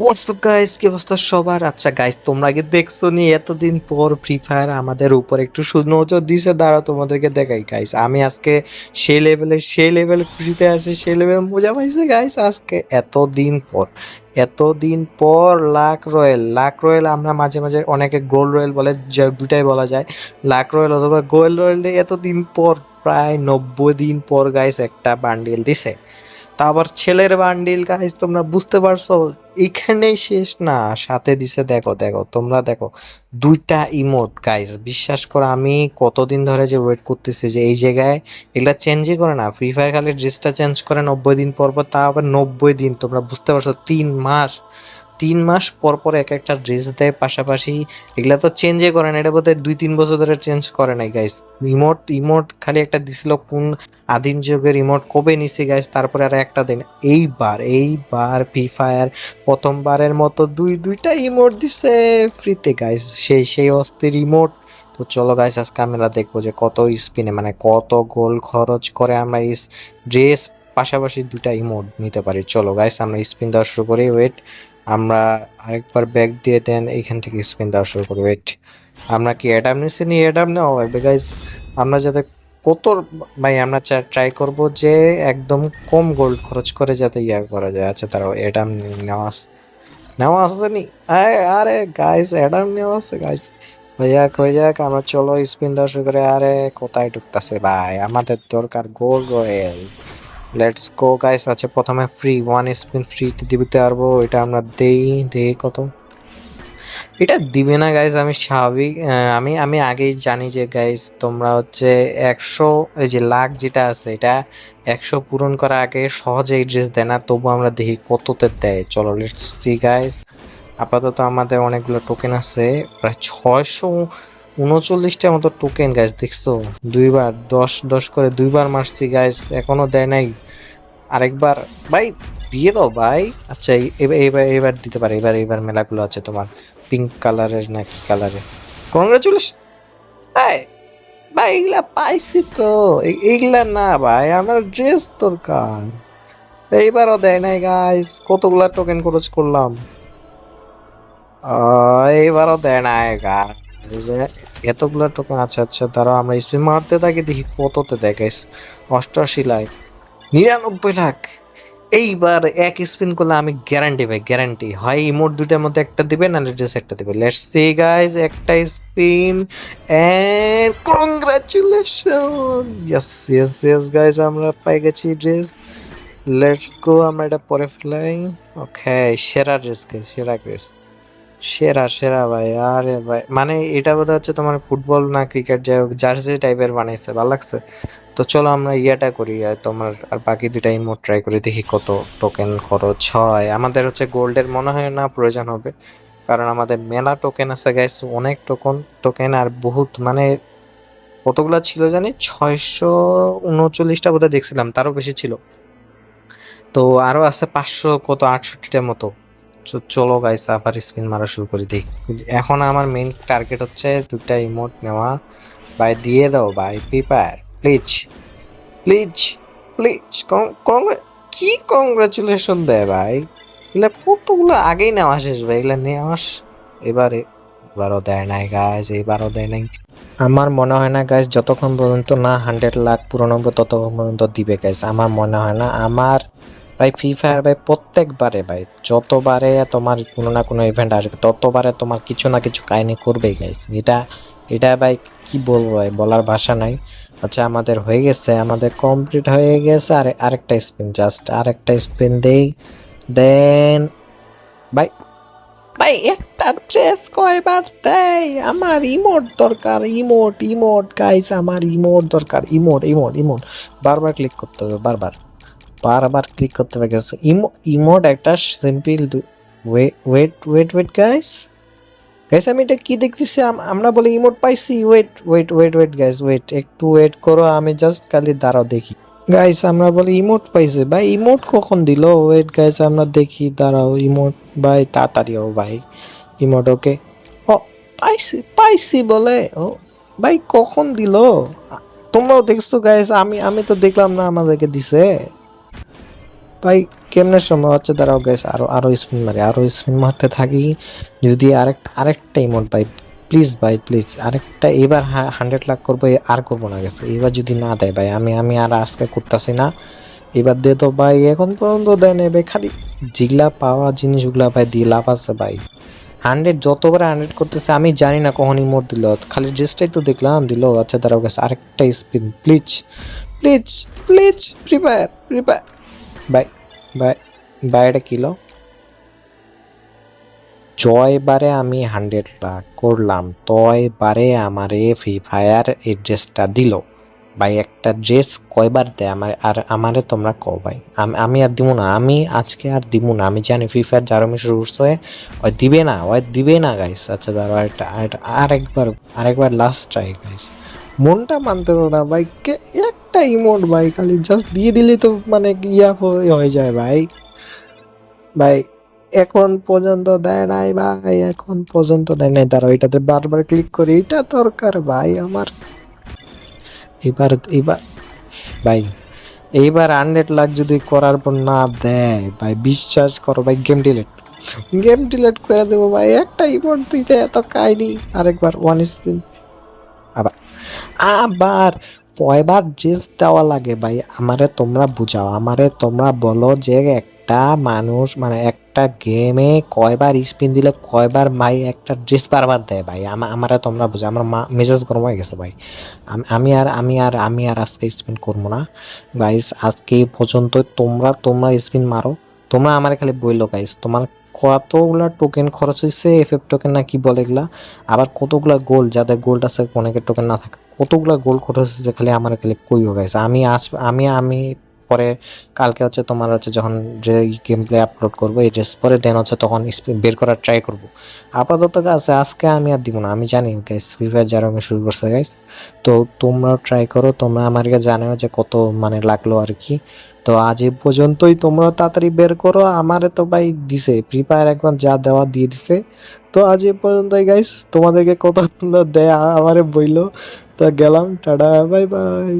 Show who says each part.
Speaker 1: WhatsApp guys কি অবস্থা সবার? আচ্ছা গাইস তোমরা কি দেখছ নি? এতদিন পর ফ্রি ফায়ার আমাদের উপর একটু সুনজর দিছে। দাঁড়াও, তোমাদেরকে দেখাই গাইস আমি আজকে সেই লেভেলে সেই লেভেল খুশিতে আছি, সেই লেভেল মজা পাইছে গাইস আজকে এতদিন পর। এতদিন পর লাক রয়েল লাক রয়েল আমরা মাঝে মাঝে অনেকে গোল্ড রয়েল বলে দুটাই বলা যায়। লাক রয়েল অথবা গোল্ড রয়েল এতদিন পর, প্রায় নব্বই দিন পর গাইস একটা বান্ডিল দিছে। তা আবার ছেলের বান্ডিল গাইস তোমরা বুঝতে পারছ? এখানেই শেষ না, সাথে দিছে, দেখো দেখো, তোমরা দেখো, দুইটা ইমোট গাইজ বিশ্বাস করো, আমি কতদিন ধরে যে ওয়েট করতেছি যে এই জায়গায় এগুলা চেঞ্জই করে না। ফ্রি ফায়ার খালি ড্রেসটা চেঞ্জ করে নব্বই দিন পর পর, তা আবার নব্বই দিন, তোমরা বুঝতে পারছ, তিন মাস তিন মাস পর পর এক একটা ড্রেস দেয়। পাশাপাশি এগুলা তো চেঞ্জই করে না, এটা বোধহয় দুই তিন বছর ধরে চেঞ্জ করে নাই গাইস ইমোট ইমোট খালি একটা দিছিল কোন আদিম যুগের রিমোট কবে নিছি গাইস তারপরে আর একটা দিন। এইবার এইবার ফ্রি ফায়ার প্রথমবারের মতো দুই, দুইটা ইমোট দিছে ফ্রিতে গাইস সেই সেই অস্থির ইমোট তো চলো গাইস আজকে আমরা দেখব যে কত স্পিনে মানে কত গোল খরচ করে আমরা ড্রেস পাশাপাশি দুটা ইমোট নিতে পারি। চলো গাইস আমরা স্পিন দেওয়া শুরু করি। ওয়েট আমরা আরেকবার ব্যাক দিয়ে দেন, এখান থেকে স্পিন দেওয়া শুরু করি ওয়েট আমরা কি অ্যাডাম নিচ্ছি নি? অ্যাডাম নেওয়া লাগবে গাইস আমরা যাতে কত, ভাই, আমরা ট্রাই করব যে একদম কম গোল্ড খরচ করে যাতে ইয়া করা যায়। আচ্ছা তারা অ্যাডাম নেওয়া নেওয়া আছে নি? আরে গাইস অ্যাডাম নেওয়া আছে গাইস ভাইয়া কই যাক, আমরা চলো স্পিন শুরু করে। আরে, কোথায় ঢুকতেছে, ভাই? আমাদের দরকার gold royale let's go guys আচ্ছা প্রথমে ফ্রি ওয়ান স্পিন ফ্রিতে দিতে পারব এটা আমরা দেই দেই কত? এটা দিবে না গাইজ আমি স্বাভাবিক আমি আমি আগেই জানি যে গাইজ তোমরা হচ্ছে একশো, এই যে লাখ যেটা আছে, এটা একশো পূরণ করার আগে সহজে ড্রেস দেয় না, তবু আমরা দেখি কততে দেয়। চলো লেটস সি গাইজ আপাতত আমাদের অনেকগুলো টোকেন আছে, প্রায় ছয়শো উনচল্লিশটার মতো টোকেন গাইজ দেখছ? দুইবার, দশ দশ করে দুইবার মারছি গাইজ এখনও দেয় নাই। আরেকবার, ভাই, দিয়ে দাও, ভাই। আচ্ছা এবার এবার দিতে পারে, এবার এবার মেলাগুলো আছে তোমার। পিঙ্ক কালারের না কি কালারের কংগ্রাচুলেশন ভাই ভাই এগুলা পাইছি তো। এ- এগুলা না, ভাই, আমার ড্রেস দরকার। এইবারও দেয় নাই গাইস কতগুলা টোকেন খরচ করলাম? এইবারও দেয় নাই গাইস এতগুলা টোকেন আচ্ছা আচ্ছা তারা আমরা স্পিন মারতে থাকি, দেখি কততে দেয় গাইস অষ্টআশি লাখ নিরানব্বই লাখ এইবার এক স্পিন করলে আমি গ্যারান্টি ভাই গ্যারান্টি হয় ইমোট দুইটার মধ্যে একটা দিবে, না ড্রেস একটা দিবে। লেটস সি গাইস একটা spin and congratulation yes yes yes guys আমরা পাই গেছি ড্রেস লেটস গো আমরা এটা পরে ফেলাই। ওকে সেরা ড্রেস সেরা ড্রেস সেরা সেরা ভাই, আরে ভাই। মানে এটা বোধ হচ্ছে তোমার ফুটবল না ক্রিকেট, যাই হোক, জার্সি টাইপের বানাইছে, ভালো লাগছে? তো চলো আমরা ইয়েটা করি, আর তোমার, আর বাকি দুটা ইমোট ট্রাই করে দেখি কত টোকেন খরচ হয়। আমাদের হচ্ছে গোল্ডের মনে হয় না প্রয়োজন হবে, কারণ আমাদের মেলা টোকেন আছে গাইস অনেক টোকন টোকেন আর বহুত মানে কতগুলা ছিল জানি? ছয়শো উনচল্লিশটা বোধহয় দেখছিলাম, তারও বেশি ছিল। তো আরও আছে পাঁচশো কত, আটষট্টিটার মতো। চ- চলো গাইস আবার স্পিন মারা শুরু করে দিই এখন আমার মেইন টার্গেট হচ্ছে দুটা ইমোট নেওয়া। ভাই, দিয়ে দাও ভাই প্রিপেয়ার প্লিজ প্লিজ প্লিজ কি কংগ্রাচুলেশন দেয় ভাই? এগুলা কতগুলো আগেই নেওয়া শেষ ভাই, এগুলা নেওয়া শ- এবারে, এবারও দেয় নাই গাইজ এবারও দেয় নাই। আমার মনে হয় না গাইজ যতক্ষণ পর্যন্ত না হান্ড্রেড লাখ হবে ততক্ষণ পর্যন্ত দিবে গাইজ আমার মনে হয় না। আমার ভাই ফ্রি ফায়ার ভাই, প্রত্যেকবারে ভাই, যতবারে তোমার কোনো না কোনো ইভেন্ট আসবে, ততবারে তোমার কিছু না কিছু কাহিনি করবেই গাইস এটা এটা ভাই, কি বলব ভাই, বলার ভাষা নাই। আচ্ছা আমাদের হয়ে গেছে, আমাদের কমপ্লিট হয়ে গেছে, আর আরেকটা স্পিন জাস্ট আরেকটা স্পিন দেই। দেন ভাই ভাই, একটা ড্রেস কয়বার দেয় আমার ইমোট দরকার ইমোট ইমোট গাইস আমার ইমোট দরকার ইমোট ইমোট ইমোট বারবার ক্লিক করতে হবে, বারবার। বারবার ক্লিক করতে গেছে ইমো ইমোট একটা simple wait wait wait guys guys আমি এটা কি দেখতেছি? আমরা বলে ইমোট পাইছি। Wait wait wait wait guys wait একটু ওয়েট করো, আমি জাস্ট খালি দাঁড়াও দেখি। গাইস আমরা বলে ইমোট পাইছে। ভাই ইমোট কখন দিল? ওয়েট গাইস আমরা দেখি, দাঁড়াও ইমোট ভাই, তাড়াতাড়ি ও ভাই। ইমোট ওকে ও, পাইছি পাইছি বলে। ও, ভাই, কখন দিল? তোমরাও দেখছ গাইস আমি আমি তো দেখলাম না আমাদেরকে দিছে। ভাই, কেমনে সময় হচ্ছে? দাঁড়াও গ্যাস আরও আরও স্পিন মারি, আরও স্পিন মারতে থাকি। যদি আরেকটা আরেকটা ইমোট ভাই প্লিজ ভাই প্লিজ আরেকটা, এবার হান্ড্রেড লাখ করব আর করব না গেছে এবার যদি না দেয় ভাই, আমি আমি আর আজকে করতেছি না। এবার দে তো ভাই, এখন পর্যন্ত দেয় নেবে খালি যেগুলা পাওয়া জিনিসগুলা ভাই, দিয়ে লাভ আছে ভাই। হান্ড্রেড যতবার হান্ড্রেড করতেছে, আমি জানি না কখন ইমোট দিল। খালি ড্রেসটাই তো দেখলাম, দিল আচ্ছা দাঁড়াও গেছে আরেকটা spin please please please free fire free fire bye bye bye এটা কিলো জয়বারে আমি হান্ড্রেড লাখ করলাম তয়বারে আমারে ফ্রি ফায়ার এই ড্রেসটা দিল। ভাই, একটা ড্রেস কয়বার দেয় আমার, আর আমারে তোমরা কও ভাই। আমি আর দিব না, আমি আজকে আর দিব না, আমি জানি ফ্রি ফায়ার যারা আমি শুরু করছে ওই দিবে না, ওই দিবে না গাইস আচ্ছা আরেকটা, আরেকবার আরেকবার লাস্ট ট্রাই গাইস মনটা মানতে না কে একটা ইমোট ভাই, খালি জাস্ট দিয়ে দিলে তো মানে ইয়া হয়ে যায় ভাই। ভাই, এখন পর্যন্ত দেয় নাই ভাই, এখন পর্যন্ত দেয় নাই। দাঁড়াও, এটাতে বারবার ক্লিক করি, এটা দরকার ভাই আমার। এবার এবার, ভাই, এইবার হান্ড্রেড লাখ যদি করার পর না দেয়, ভাই, বিশ্বাস করো ভাই গেম ডিলেট গেম ডিলেট করে দেবো ভাই একটা ইমোট দিতে এত কাহিনি। আরেকবার ওয়ান স্পিন আবার কয়বার ড্রেস দেওয়া লাগে ভাই, আমারে তোমরা বুঝাও, আমারে তোমরা বলো যে একটা মানুষ মানে একটা গেমে কয়বার স্পিন দিলে কয়বার মাই একটা ড্রেস বারবার দেয় ভাই, আমা- আমারে তোমরা বুঝাও, আমার মা মেসেজ গরম হয়ে গেছে ভাই। আমি আর আমি আর আমি আর আজকে স্পিন করব না। গাইস আজকে পর্যন্ত তোমরা তোমরা স্পিন মারো, তোমরা আমার খালি বইলো গাইস তোমার কতগুলা টোকেন খরচ হয়েছে এফ এফ টোকেন না কি বলে এগুলা? আবার কতগুলা গোল যাদের গোল্ড আছে অনেকের টোকেন না থাকে, কতগুলা গোল খরচ হয়েছে খালি আমার খালি কইও গাইছে আমি আস আমি আমি পরে কালকে হচ্ছে তোমার হচ্ছে যখন যে গেম প্লে আপলোড করব, এই ড্রেস পরে দেন হচ্ছে তখন বের করার ট্রাই করব। আপাতত গাছ আজকে আমি আর দিব না, আমি জানি গাইস ফ্রি ফায়ার যারা আমি শুরু করছে গাইস তো তোমরাও ট্রাই করো, তোমরা আমাকে জানাও যে কত মানে লাগল আর কি। তো আজ এই পর্যন্তই তোমরা তাড়াতাড়ি বের করো, আমারে তো ভাই দিছে ফ্রি ফায়ার একবার যা দেওয়া দিয়ে দিছে। তো আজ এই পর্যন্তই গাইস তোমাদেরকে কতগুলো দেয়া আমারে বইলো। তো গেলাম, টাটা বাই বাই